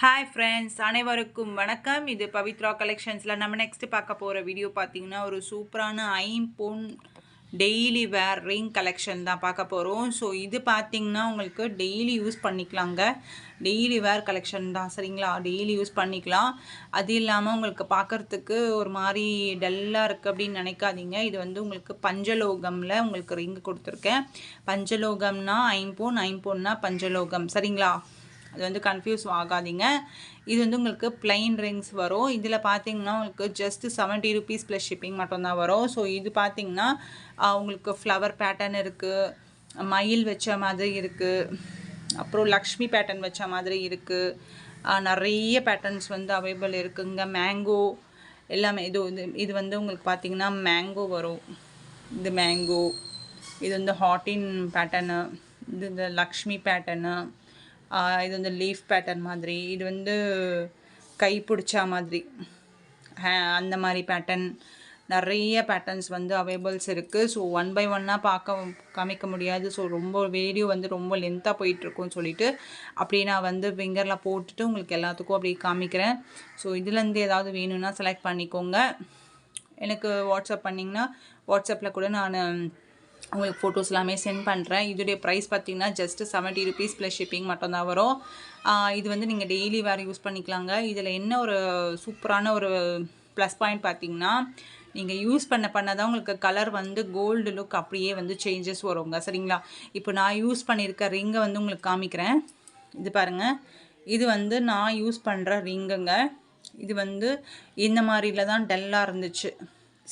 Hi friends அனைவருக்கும் வணக்கம். இது பவித்ரா கலெக்ஷன்ஸில் நம்ம நெக்ஸ்ட்டு பார்க்க போகிற வீடியோ பார்த்தீங்கன்னா ஒரு சூப்பரான ஐம்பொன் டெய்லி வேர் ரிங் கலெக்ஷன் தான் பார்க்க போகிறோம் ஸோ இது பார்த்தீங்கன்னா உங்களுக்கு டெய்லி யூஸ் பண்ணிக்கலாங்க. டெய்லி வேர் கலெக்ஷன் தான் சரிங்களா? டெய்லி யூஸ் பண்ணிக்கலாம். அது இல்லாமல் உங்களுக்கு பார்க்குறதுக்கு ஒரு மாதிரி டல்லாக இருக்குது அப்படின்னு நினைக்காதீங்க. இது வந்து உங்களுக்கு பஞ்சலோகமில் உங்களுக்கு ரிங் கொடுத்துருக்கேன். பஞ்சலோகம்னா ஐம்பொன் ஐம்பொன்னா பஞ்சலோகம் சரிங்களா? அது வந்து கன்ஃபியூஸ் ஆகாதீங்க. இது வந்து உங்களுக்கு பிளைன் ரிங்ஸ் வரும். இதில் பார்த்தீங்கன்னா உங்களுக்கு just seventy rupees plus shipping மட்டும்தான் வரும். ஸோ இது பார்த்தீங்கன்னா உங்களுக்கு ஃப்ளவர் பேட்டர்ன் இருக்குது மயில் வச்ச மாதிரி இருக்குது அப்புறம் லக்ஷ்மி பேட்டர்ன் வச்ச மாதிரி இருக்குது நிறைய பேட்டர்ன்ஸ் வந்து அவைலபிள் இருக்குங்க மேங்கோ எல்லாமே இது இது இது வந்து உங்களுக்கு பார்த்தீங்கன்னா மேங்கோ வரும். இது மேங்கோ இது வந்து ஹாட்டின் பேட்டர்னு இது இந்த லக்ஷ்மி பேட்டர்னு இது வந்து லீஃப் பேட்டர்ன் மாதிரி இது வந்து கை பிடிச்சா மாதிரி. ஹே- அந்த மாதிரி பேட்டர்ன் நிறைய பேட்டர்ன்ஸ் வந்து அவைலபிள்ஸ் இருக்குது ஸோ ஒன் பை ஒன்னாக பார்க்க காமிக்க முடியாது. ஸோ ரொம்ப வீடியோ வந்து ரொம்ப லென்த்தாக போயிட்டுருக்கும்னு சொல்லிட்டு அப்படி நான் வந்து ஃபிங்கரில் போட்டுட்டு உங்களுக்கு எல்லாத்துக்கும் அப்படி காமிக்கிறேன். ஸோ இதுலேருந்து ஏதாவது வேணும்னா செலக்ட் பண்ணிக்கோங்க. எனக்கு வாட்ஸ்அப் பண்ணிங்கன்னா வாட்ஸ்அப்பில் கூட நான் உங்களுக்கு ஃபோட்டோஸ் எல்லாமே சென்ட் பண்ணுறேன் இதோடைய ப்ரைஸ் பார்த்தீங்கன்னா just seventy rupees plus shipping மட்டும்தான் வரும். இது வந்து நீங்கள் டெய்லி வேறு யூஸ் பண்ணிக்கலாங்க. இதில் என்ன ஒரு சூப்பரான ஒரு ப்ளஸ் பாயிண்ட் பார்த்தீங்கன்னா நீங்கள் யூஸ் பண்ண பண்ண தான் உங்களுக்கு கலர் வந்து கோல்டு லுக் அப்படியே வந்து சேஞ்சஸ் வருங்க. சரிங்களா? இப்போ நான் யூஸ் பண்ணியிருக்க ரிங்கை வந்து உங்களுக்கு காமிக்கிறேன். இது பாருங்கள் இது வந்து நான் யூஸ் பண்ணுற ரிங்குங்க இது வந்து இந்த மாதிரில தான் டல்லாக இருந்துச்சு.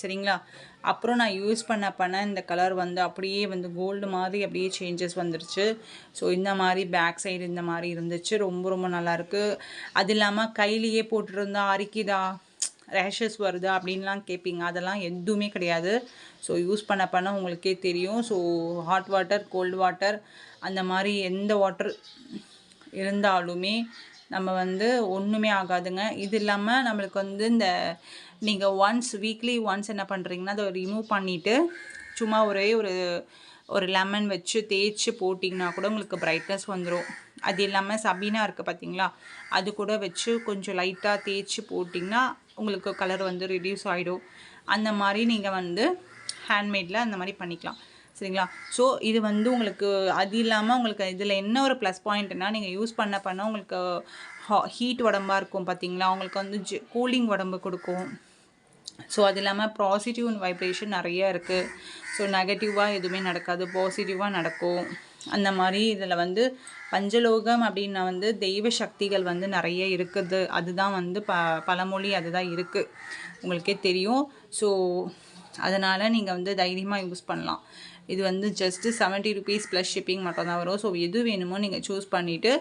சரிங்களா? அப்புறம் நான் யூஸ் பண்ண பண்ண இந்த கலர் வந்து அப்படியே வந்து கோல்டு மாதிரி அப்படியே சேஞ்சஸ் வந்துருச்சு. ஸோ இந்த மாதிரி பேக் சைடு இந்த மாதிரி இருந்துச்சு. ரொம்ப ரொம்ப நல்லாயிருக்கு அது இல்லாமல் கையிலேயே போட்டுருந்தா அரிக்குதா? ரேஷஸ் வருதா? அப்படின்லாம் கேட்பீங்க அதெல்லாம் எதுவுமே கிடையாது. ஸோ யூஸ் பண்ண பண்ண உங்களுக்கே தெரியும். So hot water cold water அந்த மாதிரி எந்த வாட்டர் இருந்தாலுமே நம்ம வந்து ஒன்றுமே ஆகாதுங்க. இது இல்லாமல் நம்மளுக்கு வந்து இந்த நீங்கள் ஒன்ஸ் வீக்லி ஒன்ஸ் என்ன பண்ணுறீங்கன்னா அதை ரிமூவ் பண்ணிவிட்டு சும்மா ஒரே ஒரு ஒரு லெமன் வச்சு தேய்ச்சி போட்டிங்கன்னா கூட உங்களுக்கு பிரைட்னஸ் வந்துடும் அது இல்லாமல் சபீனா இருக்குது பார்த்தீங்களா அது கூட வச்சு கொஞ்சம் லைட்டாக தேய்ச்சி போட்டிங்கன்னா உங்களுக்கு கலர் வந்து ரிடியூஸ் ஆகிடும் அந்த மாதிரி நீங்கள் வந்து ஹேண்ட்மேடில் அந்த மாதிரி பண்ணிக்கலாம். சரிங்களா? ஸோ இது வந்து உங்களுக்கு அது இல்லாமல் உங்களுக்கு இதில் என்ன ஒரு ப்ளஸ் பாயிண்ட்னா நீங்கள் யூஸ் பண்ண பண்ண உங்களுக்கு ஹா ஹீட் உடம்பாக இருக்கும் பார்த்தீங்களா அவங்களுக்கு வந்து ஜி கூலிங் உடம்பு கொடுக்கும். ஸோ அது இல்லாமல் பாசிட்டிவ் வைப்ரேஷன் நிறைய இருக்குது ஸோ நெகட்டிவாக எதுவுமே நடக்காது. பாசிட்டிவாக நடக்கும். அந்த மாதிரி இதில் வந்து பஞ்சலோகம் அப்படின்னா வந்து தெய்வ சக்திகள் வந்து நிறைய இருக்குது. அதுதான் வந்து ப பழமொழி அதுதான் இருக்குது உங்களுக்கே தெரியும். ஸோ அதனால் நீங்கள் வந்து தைரியமாக யூஸ் பண்ணலாம். இது வந்து just seventy rupees plus shipping மட்டும் தான் வரும். ஸோ எது வேணுமோ நீங்கள் சூஸ் பண்ணிவிட்டு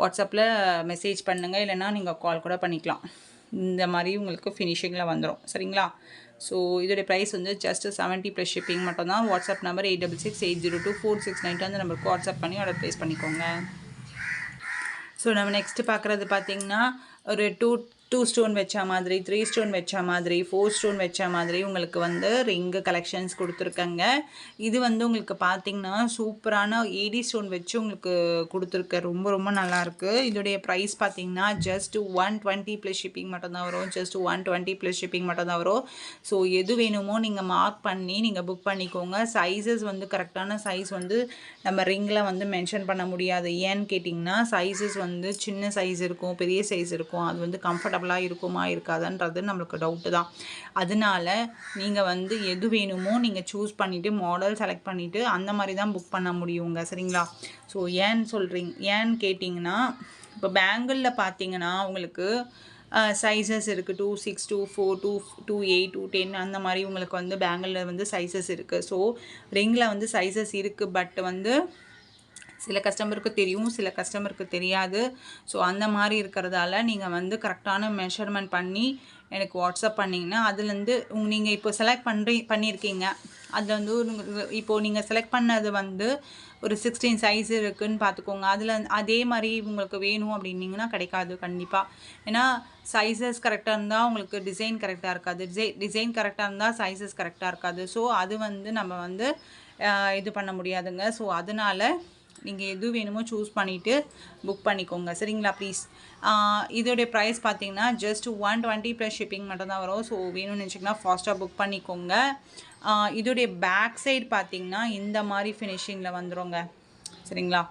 வாட்ஸ்அப்பில் மெசேஜ் பண்ணுங்கள் இல்லைன்னா நீங்கள் கால் கூட பண்ணிக்கலாம். இந்த மாதிரி உங்களுக்கு ஃபினிஷிங்கில் வந்துடும் சரிங்களா? ஸோ இதோடைய ப்ரைஸ் வந்து ஜஸ்ட் செவன்ட்டி ப்ளஸ் ஷிப்பிங் மட்டும் தான் WhatsApp number eight double six eight zero two four six nine அந்த நம்பருக்கு வாட்ஸ்அப் பண்ணி ஆர்டர் ப்ளேஸ் பண்ணிக்கோங்க. ஸோ நம்ம நெக்ஸ்ட்டு பார்க்குறது பார்த்தீங்கன்னா ஒரு டூ டூ ஸ்டோன் வச்ச மாதிரி த்ரீ ஸ்டோன் வச்ச மாதிரி ஃபோர் ஸ்டோன் வச்ச மாதிரி உங்களுக்கு வந்து ரிங்கு கலெக்ஷன்ஸ் கொடுத்துருக்கங்க. இது வந்து உங்களுக்கு பார்த்தீங்கன்னா சூப்பரான ஏடி ஸ்டோன் வச்சு உங்களுக்கு கொடுத்துருக்க. ரொம்ப ரொம்ப நல்லாயிருக்கு இதோடைய ப்ரைஸ் பார்த்தீங்கன்னா just one twenty plus shipping மட்டும்தான் வரும். Just one twenty plus shipping மட்டும்தான் வரும். ஸோ எது வேணுமோ நீங்கள் மார்க் பண்ணி நீங்கள் புக் பண்ணிக்கோங்க. சைஸஸ் வந்து கரெக்டான சைஸ் வந்து நம்ம ரிங்கில் வந்து மென்ஷன் பண்ண முடியாது. ஏன்னு கேட்டிங்கன்னா சைஸஸ் வந்து சின்ன சைஸ் இருக்கும் பெரிய சைஸ் இருக்கும். அது வந்து கம்ஃபர்ட் கம்ஃபர்டபுளாக இருக்குமா இருக்காதுன்றது நம்மளுக்கு டவுட்டு தான். அதனால நீங்கள் வந்து எது வேணுமோ நீங்கள் சூஸ் பண்ணிவிட்டு மாடல் செலக்ட் பண்ணிவிட்டு அந்த மாதிரி தான் புக் பண்ண முடியுங்க சரிங்களா? ஸோ ஏன்னு சொல்கிறீங்க ஏன்னு கேட்டிங்கன்னா இப்போ பேங்கிளில் பார்த்தீங்கன்னா உங்களுக்கு சைஸஸ் இருக்குது two six two four two two eight two ten அந்த மாதிரி உங்களுக்கு வந்து பேங்கிளில் வந்து சைஸஸ் இருக்குது ஸோ ரிங்கில் வந்து சைஸஸ் இருக்குது பட் வந்து சில கஸ்டமருக்கு தெரியும் சில கஸ்டமருக்கு தெரியாது. ஸோ அந்த மாதிரி இருக்கிறதால நீங்கள் வந்து கரெக்டான மெஷர்மெண்ட் பண்ணி எனக்கு வாட்ஸ்அப் பண்ணிங்கன்னா அதுலேருந்து உங்க நீங்கள் இப்போ செலக்ட் பண்ணுறீ பண்ணியிருக்கீங்க அதில் வந்து இப்போது நீங்கள் செலக்ட் பண்ணது வந்து ஒரு சிக்ஸ்டீன் சைஸ் இருக்குன்னு பார்த்துக்கோங்க. அதில் அதே மாதிரி உங்களுக்கு வேணும் அப்படின்னீங்கன்னா கிடைக்காது கண்டிப்பாக ஏன்னா சைஸஸ் கரெக்டாக இருந்தால் உங்களுக்கு டிசைன் கரெக்டாக இருக்காது. டிசை டிசைன் கரெக்டாக இருந்தால் சைஸஸ் கரெக்டாக இருக்காது. ஸோ அது வந்து நம்ம வந்து இது பண்ண முடியாதுங்க. ஸோ அதனால நீங்கள் எது வேணுமோ சூஸ் பண்ணிவிட்டு புக் பண்ணிக்கோங்க. சரிங்களா ப்ளீஸ் இதோடைய ப்ரைஸ் பார்த்தீங்கன்னா just one twenty plus shipping மட்டும் தான் வரும். ஸோ வேணும்னு நினச்சிங்கன்னா ஃபாஸ்ட்டாக புக் பண்ணிக்கோங்க. இதோடைய பேக் சைடு பார்த்தீங்கன்னா இந்த மாதிரி ஃபினிஷிங்கில் வந்துருங்க. சரிங்களா?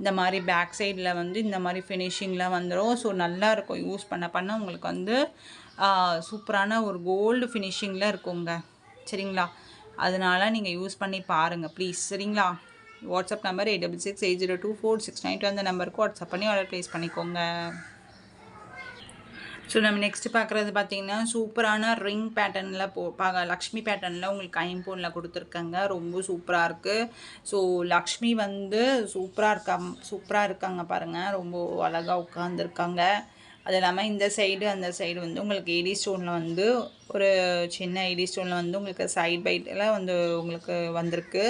இந்த மாதிரி பேக் சைடில் வந்து இந்த மாதிரி ஃபினிஷிங்கில் வந்துடும் ஸோ நல்லா இருக்கும். யூஸ் பண்ண பண்ண உங்களுக்கு வந்து சூப்பரான ஒரு கோல்டு ஃபினிஷிங்கில் இருக்குங்க. சரிங்களா? அதனால நீங்கள் யூஸ் பண்ணி பாருங்கள் ப்ளீஸ் சரிங்களா? WhatsApp number eight double six eight zero two four six nine two அந்த நம்பருக்கு வாட்ஸ்அப் பண்ணி ஆர்டர் ப்ளேஸ் பண்ணிக்கோங்க. ஸோ நம்ம நெக்ஸ்ட் பார்க்குறது பார்த்தீங்கன்னா சூப்பரான ரிங் பேட்டர்னில் போ பார்க்க லக்ஷ்மி பேட்டர்னில் உங்களுக்கு ஐம்போனில் கொடுத்துருக்காங்க. ரொம்ப சூப்பராக இருக்குது ஸோ லக்ஷ்மி வந்து சூப்பராக இருக்கா சூப்பராக இருக்காங்க பாருங்கள் ரொம்ப அழகாக உட்காந்துருக்காங்க அது இல்லாமல் இந்த சைடு அந்த சைடு வந்து உங்களுக்கு ஏடி ஸ்டோனில் வந்து ஒரு சின்ன ஏடி ஸ்டோனில் வந்து உங்களுக்கு சைட் பைட்டில் வந்து உங்களுக்கு வந்திருக்கு.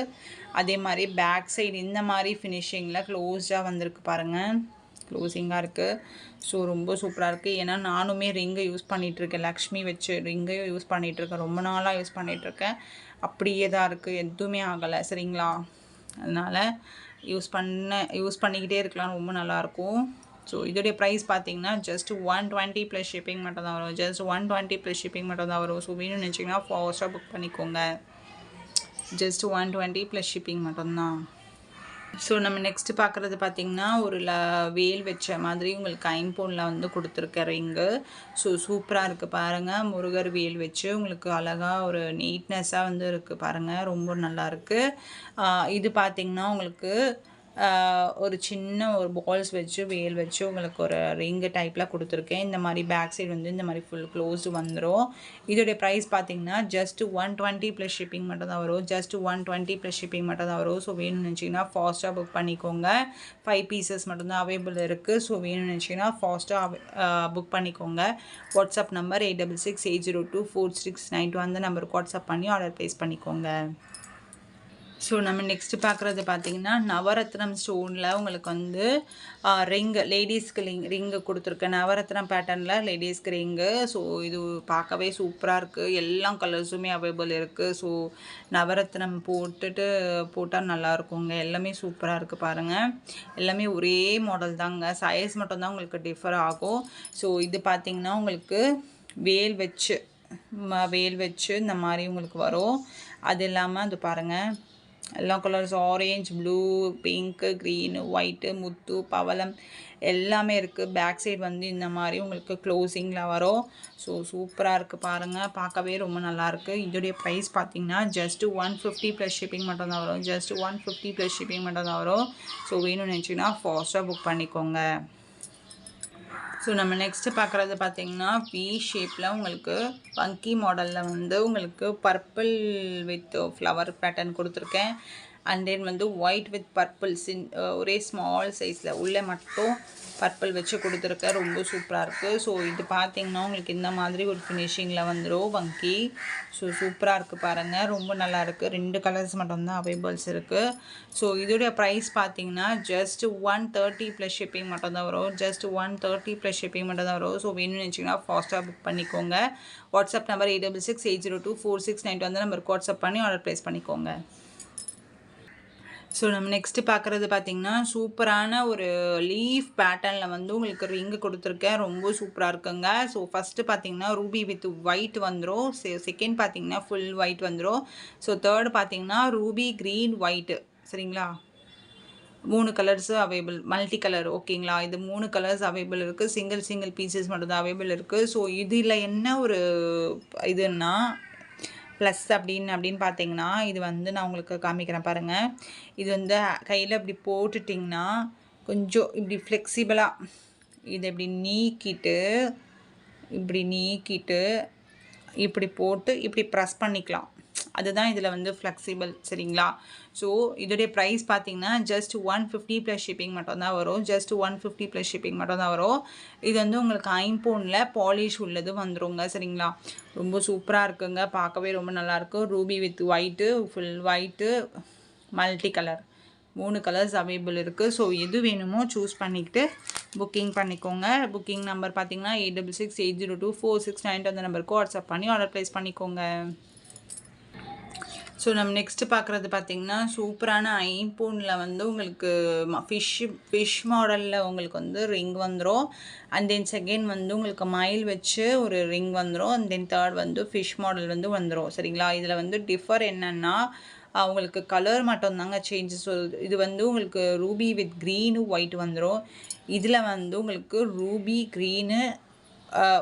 அதே மாதிரி பேக் சைடு இந்த மாதிரி ஃபினிஷிங்கில் க்ளோஸ்டாக வந்திருக்கு பாருங்கள் க்ளோசிங்காக இருக்குது ஸோ ரொம்ப சூப்பராக இருக்குது ஏன்னா நானுமே ரிங்கை யூஸ் பண்ணிகிட்ருக்கேன் லக்ஷ்மி வச்சு ரிங்கையும் யூஸ் பண்ணிகிட்ருக்கேன் ரொம்ப நாளாக யூஸ் பண்ணிகிட்ருக்கேன் அப்படியே தான் இருக்குது எதுவுமே ஆகலை. சரிங்களா? அதனால் யூஸ் பண்ண யூஸ் பண்ணிக்கிட்டே இருக்கலாம். ரொம்ப நல்லாயிருக்கும் ஸோ இதோடைய ப்ரைஸ் பார்த்தீங்கன்னா just one twenty plus shipping மட்டும் தான் வரும். Just one twenty plus shipping மட்டும் தான் வரும். ஸோ வேணும்னு நினச்சிங்கன்னா ஃபாஸ்ட்டாக புக் பண்ணிக்கோங்க. Just one twenty plus shipping மட்டும்தான் ஸோ நம்ம நெக்ஸ்ட் பார்க்குறது பார்த்திங்கன்னா ஒரு ல வேல் வச்ச மாதிரி உங்களுக்கு ஐம்பொனில் வந்து கொடுத்துருக்க ரிங்கு ஸோ சூப்பராக இருக்குது பாருங்கள் முருகர் வேல் வச்சு உங்களுக்கு அழகாக ஒரு நீட்னஸாக வந்து இருக்குது பாருங்கள் ரொம்ப நல்லா இருக்குது இது பார்த்திங்கன்னா உங்களுக்கு ஒரு சின்ன ஒரு பால்ஸ் வச்சு வேல் வச்சு உங்களுக்கு ஒரு ரிங்கு டைப்பில் கொடுத்துருக்கேன். இந்த மாதிரி பேக் சைடு வந்து இந்த மாதிரி ஃபுல் க்ளோஸ்டு வந்துடும் இதோடைய ப்ரைஸ் பார்த்தீங்கன்னா just one twenty plus shipping மட்டும் தான் வரும். Just one twenty plus shipping மட்டும் தான் வரும். ஸோ வேணும்னு நினச்சிங்கன்னா ஃபாஸ்ட்டாக புக் பண்ணிக்கோங்க. ஃபைவ் பீசஸ் மட்டும்தான் அவைலபிள் இருக்குது ஸோ வேணும்னு நினச்சிங்கன்னா ஃபாஸ்ட்டாக புக் பண்ணிக்கோங்க. WhatsApp number eight double six eight zero two four six nine two அந்த நம்பருக்கு வாட்ஸ்அப் பண்ணி ஆர்டர் ப்ளேஸ் பண்ணிக்கோங்க. ஸோ நம்ம நெக்ஸ்ட் பார்க்குறது பார்த்தீங்கன்னா நவரத்னம் ஸ்டோனில் உங்களுக்கு வந்து ரிங்கு லேடிஸ்க்கு ரிங் ரிங்கு கொடுத்துருக்கேன். நவரத்னம் பேட்டர்னில் லேடிஸ்க்கு ரிங்கு ஸோ இது பார்க்கவே சூப்பராக இருக்குது எல்லா கலர்ஸுமே அவைலபிள் இருக்குது ஸோ நவரத்னம் போட்டுட்டு போட்டால் நல்லாயிருக்குங்க. எல்லாமே சூப்பராக இருக்குது பாருங்கள் எல்லாமே ஒரே மாடல் தாங்க. சைஸ் மட்டும்தான் உங்களுக்கு டிஃபர் ஆகும். ஸோ இது பார்த்தீங்கன்னா உங்களுக்கு வேல் வச்சு வேல் வச்சு இந்த மாதிரி உங்களுக்கு வரும். அது இல்லாமல் அது பாருங்கள் எல்லா colours orange blue pink green white முத்து பவளம் எல்லாமே இருக்குது பேக் சைடு வந்து இந்த மாதிரி உங்களுக்கு க்ளோசிங்கில் வரும். ஸோ சூப்பராக இருக்குது பாருங்கள் பார்க்கவே ரொம்ப நல்லாயிருக்கு இதோடைய ப்ரைஸ் பார்த்தீங்கன்னா just one fifty plus shipping மட்டும்தான் வரும். Just one fifty plus shipping மட்டும் தான் வரும். ஸோ வேணும்னு நினச்சிங்கன்னா ஃபாஸ்ட்டாக புக் பண்ணிக்கோங்க. ஸோ நம்ம நெக்ஸ்ட்டு பார்க்குறது பார்த்தீங்கன்னா வி ஷேப்பில் உங்களுக்கு பங்கி மாடலில் வந்து உங்களுக்கு பர்பிள் வித் ஃப்ளவர் பேட்டர்ன் கொடுத்துருக்கேன். அண்ட் தென் வந்து ஒயிட் வித் பர்பிள் சின் ஒரே ஸ்மால் சைஸில் உள்ளே மட்டும் பர்பிள் வச்சு கொடுத்துருக்கேன் ரொம்ப சூப்பராக இருக்குது ஸோ இது பார்த்தீங்கன்னா உங்களுக்கு இந்த மாதிரி ஒரு ஃபினிஷிங்கில் வந்துடும் வங்கி. ஸோ சூப்பராக இருக்குது பாருங்கள் ரொம்ப நல்லா இருக்குது ரெண்டு கலர்ஸ் மட்டும்தான் அவைலபிள்ஸ் இருக்குது ஸோ இதோடைய ப்ரைஸ் பார்த்தீங்கன்னா just one thirty plus shipping மட்டும்தான் வரும். Just one thirty plus shipping மட்டும் தான் வரும். ஸோ வேணும்னு வச்சிங்கன்னா ஃபாஸ்ட்டாக புக் பண்ணிக்கோங்க. WhatsApp number eight double six eight zero two four six nine வந்து நம்பருக்கு வாட்ஸ்அப் பண்ணி ஆர்டர் ப்ளேஸ் பண்ணிக்கோங்க. ஸோ நம்ம நெக்ஸ்ட்டு பார்க்குறது பார்த்தீங்கன்னா சூப்பரான ஒரு லீஃப் பேட்டர்னில் வந்து உங்களுக்கு ரிங்கு கொடுத்துருக்கேன். ரொம்ப சூப்பராக இருக்குங்க. ஸோ ஃபஸ்ட்டு பார்த்தீங்கன்னா ரூபி வித் ஒயிட் வந்துடும் செகண்ட் பார்த்தீங்கன்னா ஃபுல் ஒயிட் வந்துடும் ஸோ தேர்ட் பார்த்தீங்கன்னா ரூபி க்ரீன் ஒயிட்டு சரிங்களா? மூணு கலர்ஸு அவைலபிள் மல்டி கலர் ஓகேங்களா? இது மூணு கலர்ஸ் அவைபிள் இருக்குது சிங்கிள் சிங்கிள் பீசஸ் மட்டும்தான் அவைபிள் இருக்குது ஸோ இதில் என்ன ஒரு இதுன்னா ப்ளஸ் அப்படின்னு அப்படின்னு பார்த்தீங்கன்னா இது வந்து நான் உங்களுக்கு காமிக்கிறேன் பாருங்கள் இது வந்து கையில் இப்படி போட்டுட்டிங்கன்னா கொஞ்சம் இப்படி ஃப்ளெக்சிபிளாக இதை இப்படி நீக்கிட்டு இப்படி நீக்கிட்டு இப்படி போட்டு இப்படி ப்ரெஸ் பண்ணிக்கலாம். அதுதான் இதில் வந்து ஃப்ளெக்சிபிள் சரிங்களா? ஸோ இதோடைய ப்ரைஸ் பார்த்தீங்கன்னா just one fifty plus shipping மட்டும்தான் வரும். Just one fifty plus shipping மட்டும் தான் வரும். இது வந்து உங்களுக்கு ஐம்போனில் பாலிஷ் உள்ளது வந்துருங்க சரிங்களா? ரொம்ப சூப்பராக இருக்குங்க. பார்க்கவே ரொம்ப நல்லாயிருக்கும் ruby with white full white multi colour மூணு கலர்ஸ் அவைலபிள் இருக்குது ஸோ எது வேணுமோ சூஸ் பண்ணிக்கிட்டு புக்கிங் பண்ணிக்கோங்க. புக்கிங் நம்பர் பார்த்தீங்கன்னா eight double six eight zero two four six nine அந்த நம்பருக்கு வாட்ஸ்அப் பண்ணி ஆர்டர் ப்ளேஸ் பண்ணிக்கோங்க. ஸோ நம்ம நெக்ஸ்ட் பார்க்குறது பார்த்தீங்கன்னா சூப்பரான ஐபோனில் வந்து உங்களுக்கு ஃபிஷ் ஃபிஷ் மாடலில் உங்களுக்கு வந்து ரிங் வந்துடும் அண்ட் தென் செகண்ட் வந்து உங்களுக்கு மயில் வச்சு ஒரு ரிங் வந்துடும் அண்ட் தென் தேர்ட் வந்து ஃபிஷ் மாடல் வந்து வந்துடும் சரிங்களா? இதில் வந்து டிஃபர் என்னென்னா உங்களுக்கு கலர் மட்டும் தாங்க சேஞ்சஸ் இது வந்து உங்களுக்கு ரூபி வித் க்ரீனு ஒயிட் வந்துடும் இதில் வந்து உங்களுக்கு ரூபி க்ரீனு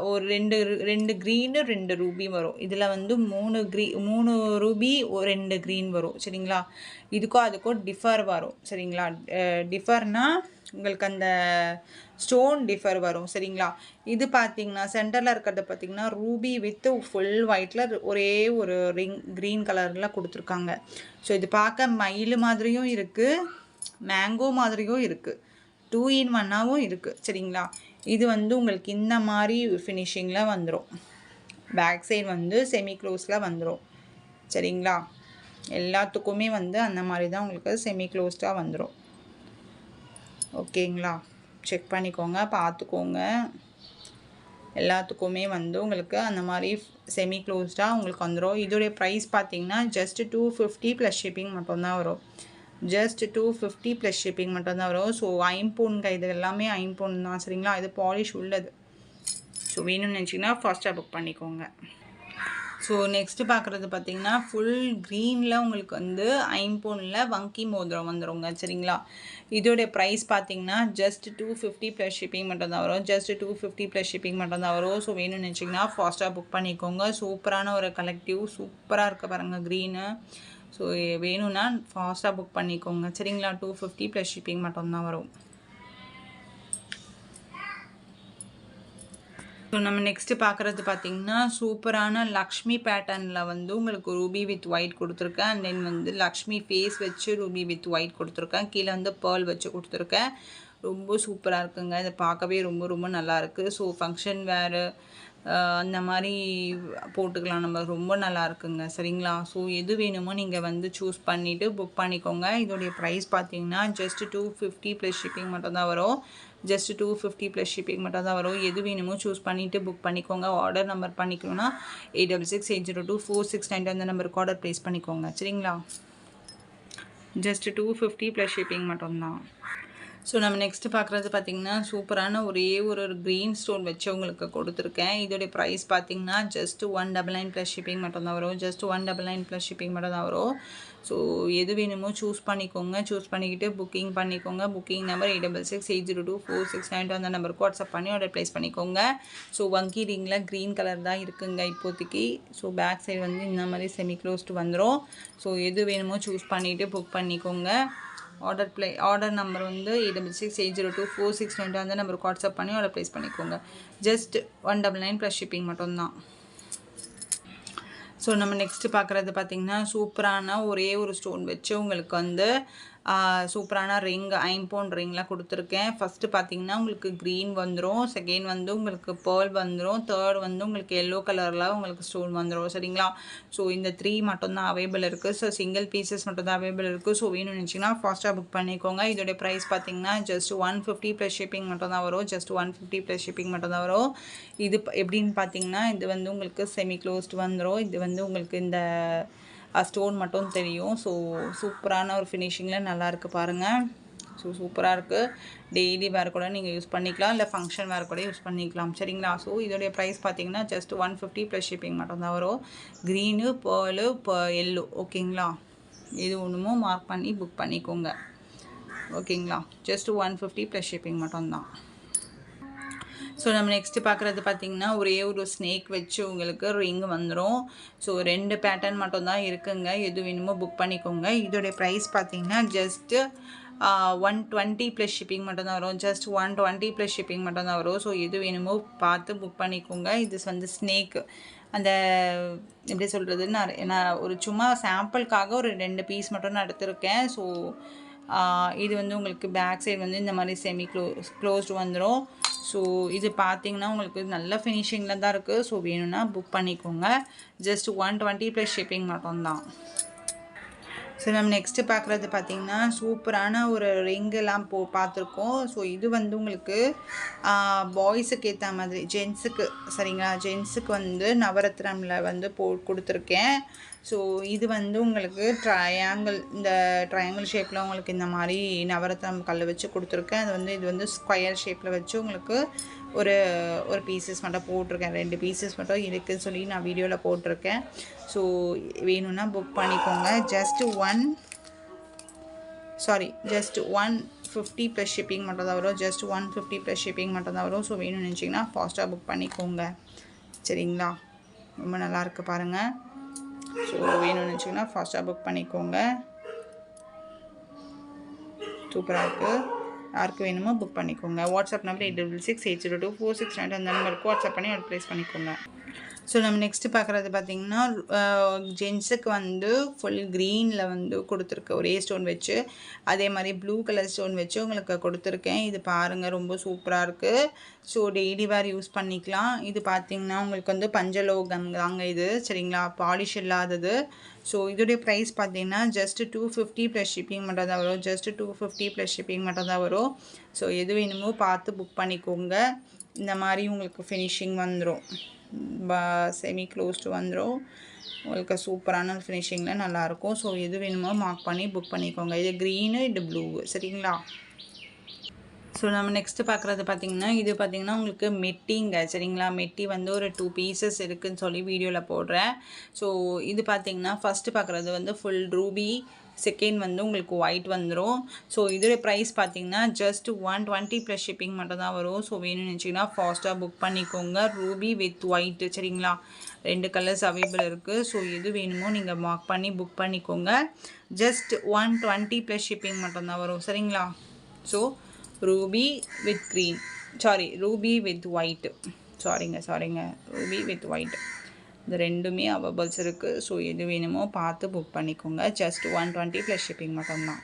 ஒரு ரெண்டு ரெண்டு க்ரீனு ரெண்டு ரூபி வரும். இதில் வந்து மூணு க்ரீ மூணு ரூபி ஒரு ரெண்டு க்ரீன் வரும். சரிங்களா? இதுக்கும் அதுக்கும் டிஃபர் வரும். சரிங்களா? டிஃபர்னால் உங்களுக்கு அந்த ஸ்டோன் டிஃபர் வரும். சரிங்களா? இது பார்த்தீங்கன்னா சென்டரில் இருக்கிறத பார்த்தீங்கன்னா ரூபி வித் ஃபுல் ஒயிட்டில் ஒரே ஒரு ரிங் க்ரீன் கலரில் கொடுத்துருக்காங்க. ஸோ இது பார்க்க மயில் மாதிரியும் இருக்குது மேங்கோ மாதிரியும் இருக்குது டூ இன் ஒன்னாகவும் இருக்குது சரிங்களா? இது வந்து உங்களுக்கு இந்த மாதிரி ஃபினிஷிங்கில் வந்துடும் பேக் சைடு வந்து செமி க்ளோஸில் வந்துடும் சரிங்களா? எல்லாத்துக்குமே வந்து அந்த மாதிரி தான் உங்களுக்கு செமி க்ளோஸ்டாக வந்துடும் ஓகேங்களா? செக் பண்ணிக்கோங்க பார்த்துக்கோங்க. எல்லாத்துக்குமே வந்து உங்களுக்கு அந்த மாதிரி செமி க்ளோஸ்டாக உங்களுக்கு வந்துடும் இதோடைய ப்ரைஸ் பார்த்தீங்கன்னா just two fifty plus shipping மட்டும்தான் வரும். Just two fifty plus shipping மட்டும்தான் வரும். ஸோ ஐம்பூன்க இது எல்லாமே ஐம்பூன் தான் சரிங்களா? இது பாலிஷ் உள்ளது. ஸோ வேணும்னு நினச்சிங்கன்னா ஃபாஸ்ட்டாக புக் பண்ணிக்கோங்க. ஸோ நெக்ஸ்ட்டு பார்க்குறது பார்த்தீங்கன்னா ஃபுல் க்ரீனில் உங்களுக்கு வந்து ஐம்பொனில் வங்கி மோதிரம் வந்துடுங்க சரிங்களா? இதோடைய ப்ரைஸ் பார்த்தீங்கன்னா just two fifty plus shipping மட்டும்தான் வரும். Just two fifty plus shipping மட்டும் தான் வரும். ஸோ வேணும்னு நினச்சிங்கன்னா ஃபாஸ்ட்டாக புக் பண்ணிக்கோங்க. சூப்பரான ஒரு கலெக்டிவ் சூப்பராக இருக்க பாருங்கள் க்ரீனு ஸோ வேணும்னா ஃபாஸ்ட்டாக புக் பண்ணிக்கோங்க. சரிங்களா? டூ ஃபிஃப்டி ப்ளஸ் ஷிப்பிங் மட்டும்தான் வரும். ஸோ நம்ம நெக்ஸ்ட்டு பார்க்குறது பார்த்தீங்கன்னா சூப்பரான லக்ஷ்மி பேட்டர்னில் வந்து உங்களுக்கு ரூபி வித் ஒயிட் கொடுத்துருக்கேன். அண்ட் தென் வந்து லக்ஷ்மி ஃபேஸ் வச்சு ரூபி வித் ஒயிட் கொடுத்துருக்கேன். கீழே வந்து பேர்ல் வச்சு கொடுத்துருக்கேன். ரொம்ப சூப்பராக இருக்குங்க. இதை பார்க்கவே ரொம்ப ரொம்ப நல்லாயிருக்கு ஸோ ஃபங்க்ஷன் வேறு அந்த மாதிரி போட்டுக்கலாம். நம்ம ரொம்ப நல்லா இருக்குங்க. சரிங்களா? ஸோ எது வேணுமோ நீங்கள் வந்து சூஸ் பண்ணிவிட்டு புக் பண்ணிக்கோங்க. இதோடைய ப்ரைஸ் பார்த்தீங்கன்னா just two fifty plus shipping மட்டும் தான் வரும். Just two fifty plus shipping மட்டும் தான் வரும். எது வேணுமோ சூஸ் பண்ணிவிட்டு புக் பண்ணிக்கோங்க. Order number பண்ணிக்கணும்னா eight double six eight zero two four six nine அந்த நம்பருக்கு ஆர்டர் ப்ளேஸ் பண்ணிக்கோங்க. சரிங்களா? Just two fifty plus shipping மட்டும்தான். ஸோ நம்ம நெக்ஸ்ட்டு பார்க்குறது பார்த்திங்கன்னா சூப்பரான ஒரே ஒரு ஒரு க்ரீன் ஸ்டோன் வச்சு உங்களுக்கு கொடுத்துருக்கேன். இதோடைய ப்ரைஸ் பார்த்திங்கன்னா just one double nine plus shipping மட்டும் தான் வரும். Just one double nine plus shipping மட்டும் தான் வரும். ஸோ எது வேணுமோ சூஸ் பண்ணிக்கோங்க. சூஸ் பண்ணிக்கிட்டு புக்கிங் பண்ணிக்கோங்க. Booking number eight double six eight zero two four six nine two அந்த நம்பருக்கு வாட்ஸ்அப் பண்ணி ஆர்டர் ப்ளேஸ் பண்ணிக்கோங்க. ஸோ வங்கி ரிங்கில் க்ரீன் கலர் தான் இருக்குங்க இப்போதைக்கு. ஸோ பேக் சைடு வந்து இந்த மாதிரி செமி க்ளோஸ்டு வந்துடும் ஸோ எது வேணுமோ சூஸ் பண்ணிவிட்டு புக் பண்ணிக்கோங்க. ஆர்டர் ப்ளே ஆர்டர் நம்பர் வந்து eight double six eight zero two four six nine அந்த நம்பருக்கு வாட்ஸ்அப் பண்ணி ஆர்டர் ப்ளேஸ் பண்ணிக்கோங்க. Just one double nine plus shipping மட்டும்தான். ஸோ நம்ம நெக்ஸ்ட்டு பார்க்குறது பார்த்திங்கன்னா சூப்பரான ஒரே ஒரு ஸ்டோன் வச்சு உங்களுக்கு வந்து சூப்பரான ரிங் ஐம்போன் ரிங்லாம் கொடுத்துருக்கேன். ஃபஸ்ட்டு பார்த்தீங்கன்னா உங்களுக்கு க்ரீன் வந்துடும் செகண்ட் வந்து உங்களுக்கு பேர்ல் வந்துடும் தேர்ட் வந்து உங்களுக்கு எல்லோ கலரில் உங்களுக்கு ஸ்டோன் வந்துடும் சரிங்களா? ஸோ இந்த த்ரீ மட்டும்தான் அவைபிள் இருக்குது ஸோ சிங்கிள் பீசஸ் மட்டும்தான் அவைபிள் இருக்குது ஸோ வேணும்னு நினச்சிங்கன்னா ஃபாஸ்ட்டாக புக் பண்ணிக்கோங்க. இதோடைய ப்ரைஸ் பார்த்தீங்கன்னா just one fifty plus shipping மட்டும் தான் வரும். Just one fifty plus shipping மட்டும் தான் வரும். இது எப்படின்னு பார்த்தீங்கன்னா இது வந்து உங்களுக்கு செமி க்ளோஸ்ட் வந்துடும் இது வந்து உங்களுக்கு இந்த ஸ்டோன் மட்டும் தெரியும். ஸோ சூப்பரான ஒரு ஃபினிஷிங்கில் நல்லாயிருக்கு பாருங்கள் ஸோ சூப்பராக இருக்குது டெய்லி வேறு கூட நீங்கள் யூஸ் பண்ணிக்கலாம். இல்லை ஃபங்க்ஷன் வேறு கூட யூஸ் பண்ணிக்கலாம். சரிங்களா? ஸோ இதோடைய ப்ரைஸ் பார்த்தீங்கன்னா just one fifty plus shipping மட்டும்தான் வரும். க்ரீனு பேர்லு ப எல்லோ ஓகேங்களா இது ஒன்றுமோ மார்க் பண்ணி புக் பண்ணிக்கோங்க. ஓகேங்களா just one fifty plus shipping மட்டும்தான் ஸோ நம்ம நெக்ஸ்ட்டு பார்க்குறது பார்த்திங்கன்னா ஒரே ஒரு ஸ்னேக் வச்சு உங்களுக்கு ரிங் வந்துடும் ஸோ ரெண்டு பேட்டர்ன் மட்டும்தான் இருக்குங்க. எது வேணுமோ புக் பண்ணிக்கோங்க. இதோடைய ப்ரைஸ் பார்த்திங்கன்னா just one twenty plus shipping மட்டும்தான் வரும். Just one twenty plus shipping மட்டும்தான் வரும். ஸோ எது வேணுமோ பார்த்து புக் பண்ணிக்கோங்க. இது வந்து ஸ்னேக் அந்த எப்படி சொல்கிறது நான் நான் ஒரு சும்மா சாம்பிளுக்காக ஒரு ரெண்டு பீஸ் மட்டும் நான் எடுத்திருக்கேன். ஸோ இது வந்து உங்களுக்கு பேக் சைடு வந்து இந்த மாதிரி செமி க்ளோ க்ளோஸ்டு வந்துடும் ஸோ இது பார்த்தீங்கன்னா உங்களுக்கு நல்ல ஃபினிஷிங்கில் தான் இருக்குது ஸோ வேணும்னா புக் பண்ணிக்கோங்க. Just one twenty plus shipping மட்டும்தான். ஸோ நம்ம நெக்ஸ்ட்டு பார்க்குறது பார்த்திங்கன்னா சூப்பரான ஒரு ரிங்கெல்லாம் போ பார்த்துருக்கோம் ஸோ இது வந்து உங்களுக்கு பாய்ஸுக்கு ஏற்ற மாதிரி ஜென்ஸுக்கு சரிங்களா? ஜென்ஸுக்கு வந்து நவரத்னமில் வந்து போ கொடுத்துருக்கேன். ஸோ இது வந்து உங்களுக்கு ட்ரையாங்கிள் இந்த ட்ரையாங்கிள் ஷேப்பில் உங்களுக்கு இந்த மாதிரி நவரத்தம் கல் வச்சு கொடுத்துருக்கேன். அது வந்து இது வந்து ஸ்கொயர் ஷேப்பில் வச்சு உங்களுக்கு ஒரு ஒரு பீசஸ் மட்டும் போட்டிருக்கேன். ரெண்டு பீசஸ் மட்டும் இருக்குதுன்னு சொல்லி நான் வீடியோவில் போட்டிருக்கேன். ஸோ வேணும்னா புக் பண்ணிக்கோங்க. Just one sorry just one fifty plus shipping மட்டும் தான் வரும். Just one fifty plus shipping மட்டும் தான் வரும். ஸோ வேணும்னு நினச்சிங்கன்னா ஃபாஸ்ட்டாக புக் பண்ணிக்கோங்க. சரிங்களா? ரொம்ப நல்லாயிருக்கு பாருங்கள் ஸோ வேணும்னு நினச்சிங்கன்னா ஃபாஸ்ட்டாக புக் பண்ணிக்கோங்க. சூப்பராக இருக்குது யாருக்கு வேணுமோ புக் பண்ணிக்கோங்க. WhatsApp number eight double six eight zero two four six nine அந்த நம்பருக்கு வாட்ஸ்அப் பண்ணி ஆர்டர் பண்ணிக்கோங்க. ஸோ நம்ம நெக்ஸ்ட்டு பார்க்குறது பார்த்திங்கன்னா ஜென்ஸுக்கு வந்து ஃபுல் க்ரீனில் வந்து கொடுத்துருக்கு. ஒரே ஸ்டோன் வச்சு. அதே மாதிரி ப்ளூ கலர் ஸ்டோன் வச்சு உங்களுக்கு கொடுத்துருக்கேன். இது பாருங்கள் ரொம்ப சூப்பராக இருக்குது ஸோ டெய்லி வேர் யூஸ் பண்ணிக்கலாம். இது பார்த்திங்கன்னா உங்களுக்கு வந்து பஞ்சலோகம் தாங்க இது. சரிங்களா? பாலிஷ் இல்லாதது. ஸோ இதோடைய ப்ரைஸ் பார்த்தீங்கன்னா just two fifty plus shipping மட்டும் தான் வரும். Just two fifty plus shipping மட்டும் தான் வரும். ஸோ எது வேணுமோ பார்த்து புக் பண்ணிக்கோங்க. இந்த மாதிரி உங்களுக்கு ஃபினிஷிங் வந்துடும் செமி க்ளோஸ்டு வந்துடும் உங்களுக்கு சூப்பரான ஃபினிஷிங்கில் நல்லாயிருக்கும் ஸோ எது வேணுமோ மார்க் பண்ணி புக் பண்ணிக்கோங்க. இது க்ரீனு இது ப்ளூ சரிங்களா? ஸோ நம்ம நெக்ஸ்ட்டு பார்க்குறது பார்த்திங்கன்னா இது பார்த்திங்கன்னா உங்களுக்கு மெட்டிங்க. சரிங்களா? மெட்டி வந்து ஒரு டூ பீசஸ் இருக்குதுன்னு சொல்லி வீடியோவில் போடுறேன். ஸோ இது பார்த்திங்கன்னா ஃபஸ்ட்டு பார்க்குறது வந்து ஃபுல் ரூபி செகண்ட் வந்து உங்களுக்கு ஒயிட் வந்துடும் ஸோ இதோடைய ப்ரைஸ் பார்த்தீங்கன்னா just one twenty plus shipping மட்டும் தான் வரும். ஸோ வேணும்னு நினச்சிங்கன்னா ஃபாஸ்ட்டாக புக் பண்ணிக்கோங்க. ரூபி வித் ஒயிட்டு சரிங்களா? ரெண்டு கலர்ஸ் அவைலபிள் இருக்குது ஸோ எது வேணுமோ நீங்கள் மார்க் பண்ணி புக் பண்ணிக்கோங்க. Just one twenty plus shipping மட்டும்தான் வரும். சரிங்களா? So ruby with green sorry ruby with white சாரிங்க சாரிங்க ரூபி வித் ஒயிட் இந்த ரெண்டுமே அவைபிள்ஸ் இருக்குது ஸோ எது வேணுமோ பார்த்து புக் பண்ணிக்கோங்க. Just one twenty plus shipping மட்டும்தான்.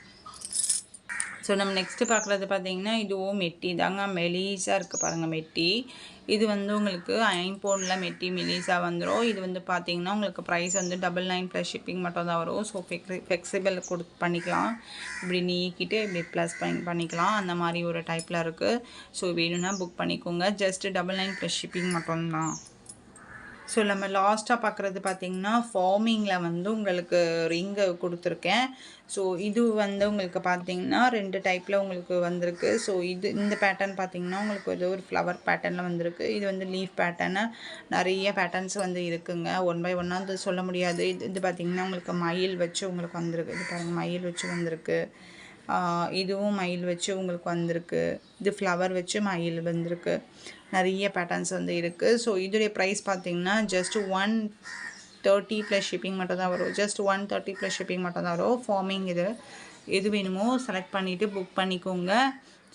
ஸோ நம்ம நெக்ஸ்ட்டு பார்க்குறது பார்த்திங்கன்னா இதுவும் மெட்டி தாங்க. மெலீஸாக இருக்குது பாருங்கள் மெட்டி. இது வந்து உங்களுக்கு ஐம்போனில் மெட்டி மெலீஸாக வந்துடும் இது வந்து பார்த்தீங்கன்னா உங்களுக்கு ப்ரைஸ் வந்து டபுள் நைன் ப்ளஸ் ஷிப்பிங் மட்டும் தான் வரும். ஸோ ஃபெக்ஸி ஃபெக்சிபிள் கொடு பண்ணிக்கலாம். இப்படி நீக்கிட்டு இப்படி ப்ளஸ் பண்ணி பண்ணிக்கலாம். அந்த மாதிரி ஒரு டைப்பில் இருக்குது ஸோ வேணும்னா புக் பண்ணிக்கோங்க. Just double nine plus shipping மட்டும்தான். ஸோ நம்ம லாஸ்ட்டாக பார்க்குறது பார்த்திங்கன்னா ஃபார்மிங்கில் வந்து உங்களுக்கு ரிங்கு கொடுத்துருக்கேன். ஸோ இது வந்து உங்களுக்கு பார்த்தீங்கன்னா ரெண்டு டைப்பில் உங்களுக்கு வந்திருக்கு. ஸோ இது இந்த பேட்டர்ன் பார்த்திங்கன்னா உங்களுக்கு இது ஒரு ஃப்ளவர் பேட்டர்னில் வந்திருக்கு. இது வந்து லீஃப் பேட்டர்னு நிறைய பேட்டர்ன்ஸ் வந்து இருக்குங்க. ஒன் பை ஒன்னாக சொல்ல முடியாது. இது இது பார்த்திங்கன்னா உங்களுக்கு மயில் வச்சு உங்களுக்கு வந்திருக்கு. இது பாருங்கள் மயில் வச்சு வந்திருக்கு. இதுவும் மயில் வச்சு உங்களுக்கு வந்திருக்கு. இது ஃப்ளவர் வச்சு மயில் வந்திருக்கு. நிறைய பேட்டர்ன்ஸ் வந்து இருக்குது ஸோ இதோடைய ப்ரைஸ் பார்த்தீங்கன்னா just one thirty plus shipping மட்டும் தான் வரும். Just one thirty plus shipping மட்டும் தான் வரும். ஃபார்மிங் இது. எது வேணுமோ செலக்ட் பண்ணிவிட்டு புக் பண்ணிக்கோங்க.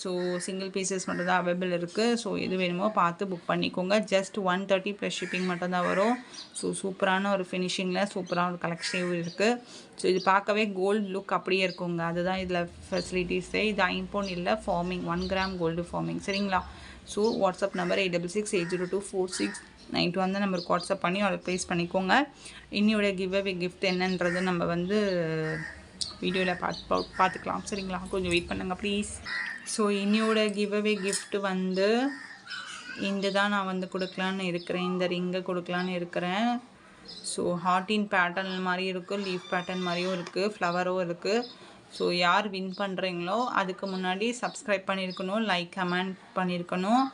ஸோ சிங்கிள் பீசஸ் மட்டும் தான் இருக்குது ஸோ எது வேணுமோ பார்த்து புக் பண்ணிக்கோங்க. Just one thirty plus shipping மட்டும்தான் வரும். ஸோ சூப்பரான ஒரு ஃபினிஷிங்கில் சூப்பரான ஒரு கலெக்ஷன் இருக்குது ஸோ இது பார்க்கவே கோல்டு லுக் அப்படியே இருக்குங்க. அதுதான் இதில் ஃபெசிலிட்டிஸே இது ஐம்போன் இல்லை forming one gram gold forming சரிங்களா? So WhatsApp number eight double six eight zero two four six nine two அந்த நம்பருக்கு வாட்ஸ்அப் பண்ணி அதை ப்ளேஸ் பண்ணிக்கோங்க. இன்னியோட கிவ் அவே கிஃப்ட் என்னன்றது நம்ம வந்து வீடியோவில் பார்த்து பார்த்துக்கலாம். சரிங்களா? கொஞ்சம் வெயிட் பண்ணுங்கள் ப்ளீஸ் ஸோ இன்னியோட கிவ்அவே கிஃப்ட் வந்து இந்த தான் நான் வந்து கொடுக்கலான்னு இருக்கிறேன். இந்த ரிங்கை கொடுக்கலான்னு இருக்கிறேன். ஸோ ஹார்டின் பேட்டர்ன் மாதிரி இருக்குது லீஃப் பேட்டர்ன் மாதிரியும் இருக்குது ஃப்ளவரும் இருக்குது ஸோ யார் வின் பண்ணுறீங்களோ அதுக்கு முன்னாடி சப்ஸ்கிரைப் பண்ணியிருக்கணும் லைக் கமெண்ட் பண்ணியிருக்கணும்.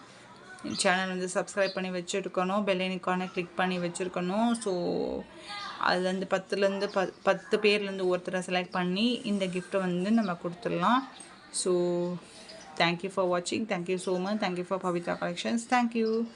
சேனல் வந்து சப்ஸ்கிரைப் பண்ணி வச்சுருக்கணும் பெல்லைனிக்கான கிளிக் பண்ணி வச்சுருக்கணும். ஸோ அதுலேருந்து பத்துலேருந்து ப பத்து பேர்லேருந்து ஒருத்தரை செலக்ட் பண்ணி இந்த கிஃப்ட்டை வந்து நம்ம கொடுத்துடலாம். So thank you for watching. Thank you so much thank you for pavitra collections. Thank you.